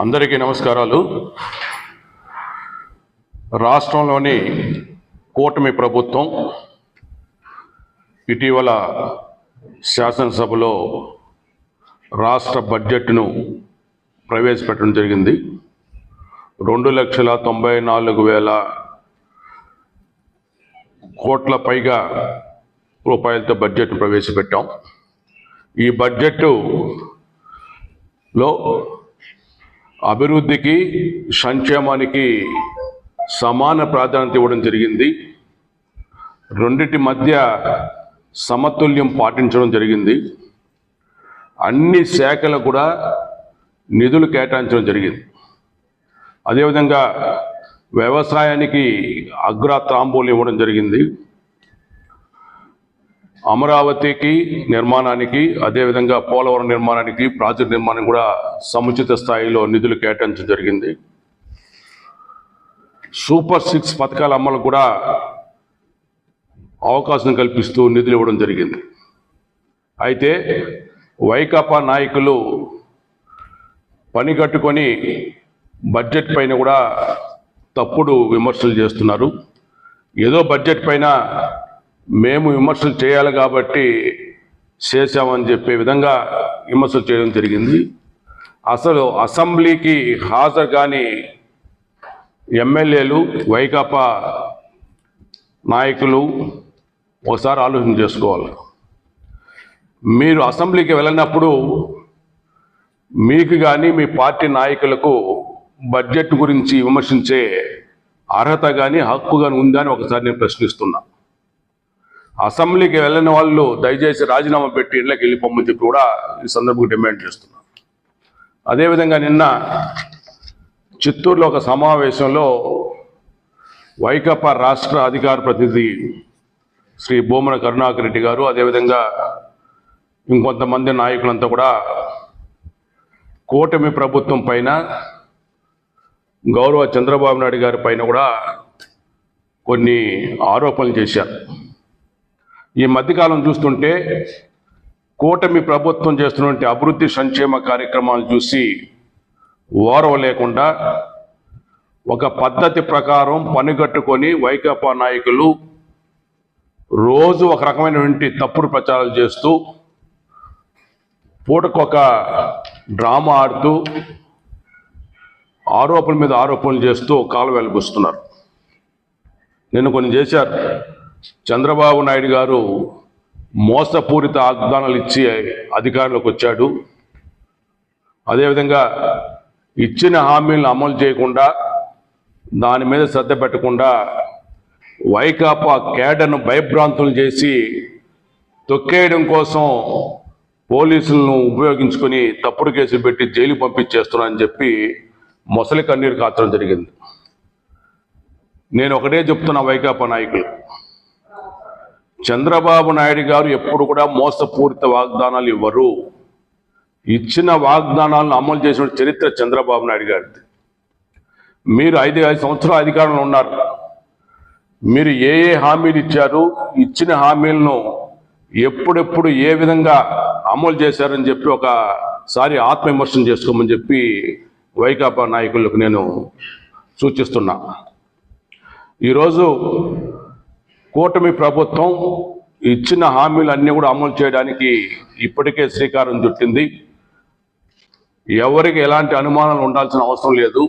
అందరికీ నమస్కారాలు. రాష్ట్రంలోని కూటమి ప్రభుత్వం ఇటీవల శాసనసభలో రాష్ట్ర బడ్జెట్ను ప్రవేశపెట్టడం జరిగింది. రెండు లక్షల తొంభై నాలుగు వేల కోట్ల పైగా రూపాయలతో బడ్జెట్ ప్రవేశపెట్టాం. ఈ బడ్జెట్లో అభివృద్ధికి సంక్షేమానికి సమాన ప్రాధాన్యత ఇవ్వడం జరిగింది. రెండిటి మధ్య సమతుల్యం పాటించడం జరిగింది. అన్ని శాఖలకు కూడా నిధులు కేటాయించడం జరిగింది. అదేవిధంగా వ్యవసాయానికి అగ్ర తాంబూలు ఇవ్వడం జరిగింది. అమరావతికి నిర్మాణానికి అదేవిధంగా పోలవరం నిర్మాణానికి ప్రాజెక్ట్ నిర్మాణం కూడా సముచిత స్థాయిలో నిధులు కేటాయించడం జరిగింది. సూపర్ సిక్స్ పథకాల అమలు కూడా అవకాశం కల్పిస్తూ నిధులు ఇవ్వడం జరిగింది. అయితే వైకాపా నాయకులు పని కట్టుకొని బడ్జెట్ పైన కూడా తప్పుడు విమర్శలు చేస్తున్నారు. ఏదో బడ్జెట్ పైన మేము విమర్శలు చేయాలి కాబట్టి చేశామని చెప్పే విధంగా విమర్శలు చేయడం జరిగింది. అసలు అసెంబ్లీకి హాజరు కాని ఎమ్మెల్యేలు వైకాపా నాయకులు ఒకసారి ఆలోచన చేసుకోవాలి. మీరు అసెంబ్లీకి వెళ్ళినప్పుడు మీకు కానీ మీ పార్టీ నాయకులకు బడ్జెట్ గురించి విమర్శించే అర్హత కానీ హక్కు కానీ ఉందా అని ఒకసారి నేను ప్రశ్నిస్తున్నా. అసెంబ్లీకి వెళ్ళని వాళ్ళు దయచేసి రాజీనామా పెట్టి ఇళ్ళకి వెళ్ళిపోమని చెప్పి కూడా ఈ సందర్భంగా డిమాండ్ చేస్తున్నారు. అదేవిధంగా నిన్న చిత్తూరులో ఒక సమావేశంలో వైకాపా రాష్ట్ర అధికార ప్రతినిధి శ్రీ భూమన కరుణాకర్ రెడ్డి గారు అదేవిధంగా ఇంకొంతమంది నాయకులంతా కూడా కూటమి ప్రభుత్వం పైన గౌరవ చంద్రబాబు నాయుడు గారి పైన కూడా కొన్ని ఆరోపణలు చేశారు. ఈ మధ్యకాలం చూస్తుంటే కూటమి ప్రభుత్వం చేస్తున్నటువంటి అభివృద్ధి సంక్షేమ కార్యక్రమాలు చూసి ఓరవ లేకుండా ఒక పద్ధతి ప్రకారం పనిగట్టుకొని వైకాపా నాయకులు రోజు ఒక రకమైనటువంటి తప్పుడు ప్రచారాలు చేస్తూ పూటకొక డ్రామా ఆడుతూ ఆరోపణల మీద ఆరోపణలు చేస్తూ కాలు వెలిపిస్తున్నారు నేను కొన్ని చేశారు. చంద్రబాబు నాయుడు గారు మోసపూరిత వాగ్దానాలు ఇచ్చి అధికారంలోకి వచ్చాడు. అదేవిధంగా ఇచ్చిన హామీలను అమలు చేయకుండా దాని మీద శ్రద్ధ పెట్టకుండా వైకాపా కేడర్ను భయభ్రాంతులు చేసి తొక్కేయడం కోసం పోలీసులను ఉపయోగించుకొని తప్పుడు కేసులు పెట్టి జైలు పంపించేస్తున్నానని చెప్పి మొసలి కన్నీరు కాచడం జరిగింది. నేను ఒకటే చెప్తున్నా వైకాపా నాయకులు. చంద్రబాబు నాయుడు గారు ఎప్పుడు కూడా మోసపూరిత వాగ్దానాలు ఇవ్వరు. ఇచ్చిన వాగ్దానాలను అమలు చేసిన చరిత్ర చంద్రబాబు నాయుడు గారిది. మీరు ఐదు ఐదు సంవత్సరాల అధికారంలో ఉన్నారు. మీరు ఏ ఏ హామీలు ఇచ్చారు? ఇచ్చిన హామీలను ఎప్పుడెప్పుడు ఏ విధంగా అమలు చేశారని చెప్పి ఒకసారి ఆత్మవిమర్శనం చేసుకోమని చెప్పి వైకాపా నాయకులకు నేను సూచిస్తున్నా. ఈరోజు కూటమి ప్రభుత్వం ఇచ్చిన హామీలు అన్నీ కూడా అమలు చేయడానికి ఇప్పటికే శ్రీకారం చుట్టింది. ఎవరికి ఎలాంటి అనుమానాలు ఉండాల్సిన అవసరం లేదు.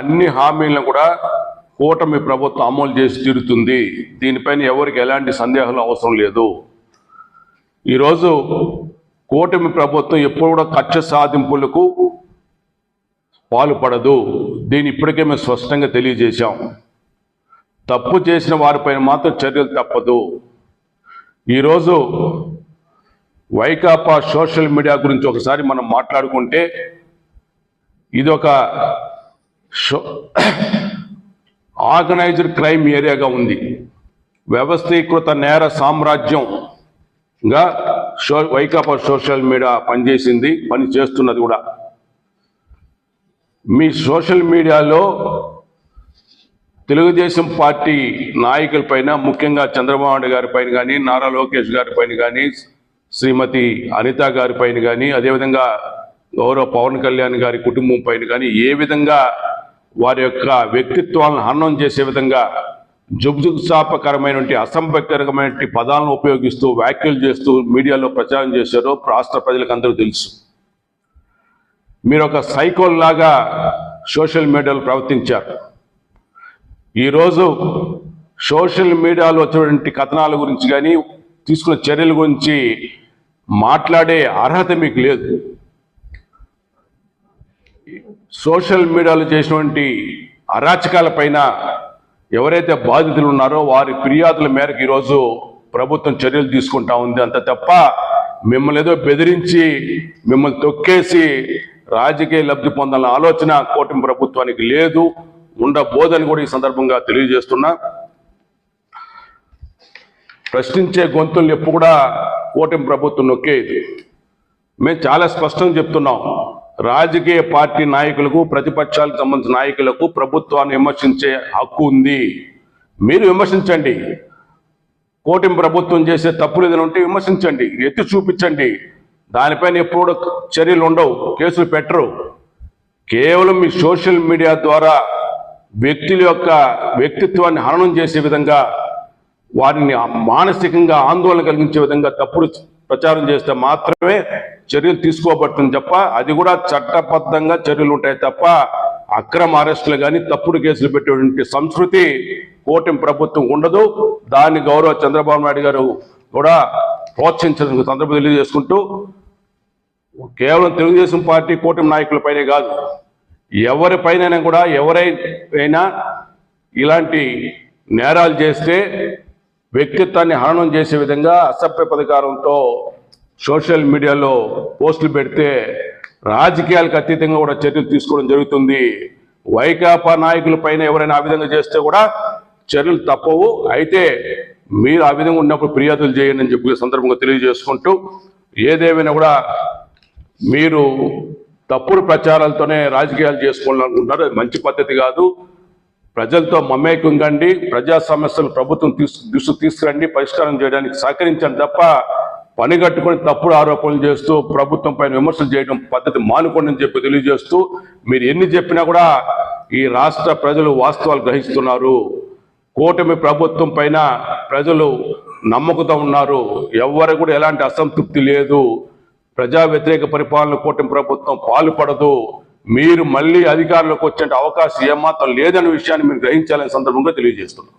అన్ని హామీలను కూడా కూటమి ప్రభుత్వం అమలు చేసి తీరుతుంది. దీనిపైన ఎవరికి ఎలాంటి సందేహాలు అవసరం లేదు. ఈరోజు కూటమి ప్రభుత్వం ఎప్పుడు కూడా కక్ష సాధింపులకు పాల్పడదు. దీన్ని ఇప్పటికే మేము స్పష్టంగా తెలియజేశాం. తప్పు చేసిన వారిపైన మాత్రం చర్యలు తప్పదు. ఈరోజు వైకాపా సోషల్ మీడియా గురించి ఒకసారి మనం మాట్లాడుకుంటే ఇది ఒక ఆర్గనైజ్డ్ క్రైమ్ ఏరియాగా ఉంది. వ్యవస్థీకృత నేర సామ్రాజ్యంగా షో వైకాపా సోషల్ మీడియా పనిచేసింది పని చేస్తున్నది కూడా. మీ సోషల్ మీడియాలో తెలుగుదేశం పార్టీ నాయకులపైన ముఖ్యంగా చంద్రబాబు నాయుడు గారి పైన కానీ నారా లోకేష్ గారి పైన కానీ శ్రీమతి అనిత గారి పైన కానీ అదేవిధంగా గౌరవ పవన్ కళ్యాణ్ గారి కుటుంబం పైన కానీ ఏ విధంగా వారి యొక్క వ్యక్తిత్వాలను హనం చేసే విధంగా జుగుజుగుసాపకరమైనటువంటి అసంభకరమైనటువంటి పదాలను ఉపయోగిస్తూ వ్యాఖ్యలు చేస్తూ మీడియాలో ప్రచారం చేశారో రాష్ట్ర ప్రజలకు అందరూ తెలుసు. మీరు ఒక సైకోల్ లాగా సోషల్ మీడియాలో ప్రవర్తించారు. ఈరోజు సోషల్ మీడియాలో వచ్చినటువంటి కథనాల గురించి కానీ తీసుకున్న చర్యల గురించి మాట్లాడే అర్హత మీకు లేదు. సోషల్ మీడియాలో చేసినటువంటి అరాచకాల పైన ఎవరైతే బాధితులు ఉన్నారో వారి ఫిర్యాదుల మేరకు ఈరోజు ప్రభుత్వం చర్యలు తీసుకుంటా ఉంది. అంత తప్ప మిమ్మల్ని ఏదో బెదిరించి మిమ్మల్ని తొక్కేసి రాజకీయ లబ్ధి పొందాలన్న ఆలోచన కూటమి ప్రభుత్వానికి లేదు. ఉండబోదని కూడా ఈ సందర్భంగా తెలియజేస్తున్నా. ప్రశ్నించే గొంతుల్ని ఎప్పుడు కూడా కూటమి ప్రభుత్వం నొక్కేది. మేము చాలా స్పష్టంగా చెప్తున్నాం. రాజకీయ పార్టీ నాయకులకు ప్రతిపక్షాలకు సంబంధించిన నాయకులకు ప్రభుత్వాన్ని విమర్శించే హక్కు ఉంది. మీరు విమర్శించండి. కూటమి ప్రభుత్వం చేసే తప్పులు ఏదైనా ఉంటే విమర్శించండి. ఎత్తి చూపించండి. దానిపైన ఎప్పుడు చర్యలు ఉండవు. కేసులు పెట్టరు. కేవలం మీ సోషల్ మీడియా ద్వారా వ్యక్తుల యొక్క వ్యక్తిత్వాన్ని హననం చేసే విధంగా వారిని మానసికంగా ఆందోళన కలిగించే విధంగా తప్పుడు ప్రచారం చేస్తే మాత్రమే చర్యలు తీసుకోబడుతుంది తప్ప అది కూడా చట్టబద్ధంగా చర్యలు ఉంటాయి తప్ప అక్రమ అరెస్టులు కానీ తప్పుడు కేసులు పెట్టేటువంటి సంస్కృతి కూటమి ప్రభుత్వం ఉండదు. దాన్ని గౌరవ చంద్రబాబు నాయుడు గారు కూడా ప్రోత్సహించడానికి సందర్భం తెలియజేసుకుంటూ కేవలం తెలుగుదేశం పార్టీ కూటమి నాయకులపైనే కాదు ఎవరిపైనైనా కూడా ఎవరైనా ఇలాంటి నేరాలు చేస్తే వ్యక్తిత్వాన్ని హననం చేసే విధంగా అసభ్య పథకారంతో సోషల్ మీడియాలో పోస్టులు పెడితే రాజకీయాలకు అతీతంగా కూడా చర్యలు తీసుకోవడం జరుగుతుంది. వైకాపా నాయకుల పైన ఎవరైనా ఆ విధంగా చేస్తే కూడా చర్యలు తప్పవు. అయితే మీరు ఆ విధంగా ఉన్నప్పుడు ఫిర్యాదులు చేయండి అని చెప్పి సందర్భంగా తెలియజేసుకుంటూ ఏదేమైనా కూడా మీరు తప్పుడు ప్రచారాలతోనే రాజకీయాలు చేసుకోవాలనుకుంటున్నారు. అది మంచి పద్ధతి కాదు. ప్రజలతో మమేకం కండి ప్రజా సమస్యలు ప్రభుత్వం తీసు దృష్టి తీసుకురండి పరిష్కారం చేయడానికి సహకరించండి తప్ప పని కట్టుకొని తప్పుడు ఆరోపణలు చేస్తూ ప్రభుత్వం పైన విమర్శలు చేయడం పద్ధతి మానుకోండి అని చెప్పి తెలియజేస్తూ మీరు ఎన్ని చెప్పినా కూడా ఈ రాష్ట్ర ప్రజలు వాస్తవాలు గ్రహిస్తున్నారు. కూటమి ప్రభుత్వం పైన ప్రజలు నమ్మకంతో ఉన్నారు. ఎవరు కూడా ఎలాంటి అసంతృప్తి లేదు. ప్రజా వ్యతిరేక పరిపాలన కూటమి ప్రభుత్వం పాల్పడదు మీరు మళ్ళీ అధికారంలోకి వచ్చే అవకాశం ఏమాత్రం లేదనే విషయాన్ని మీరు గ్రహించాలనే సందర్భంగా తెలియజేస్తున్నాం.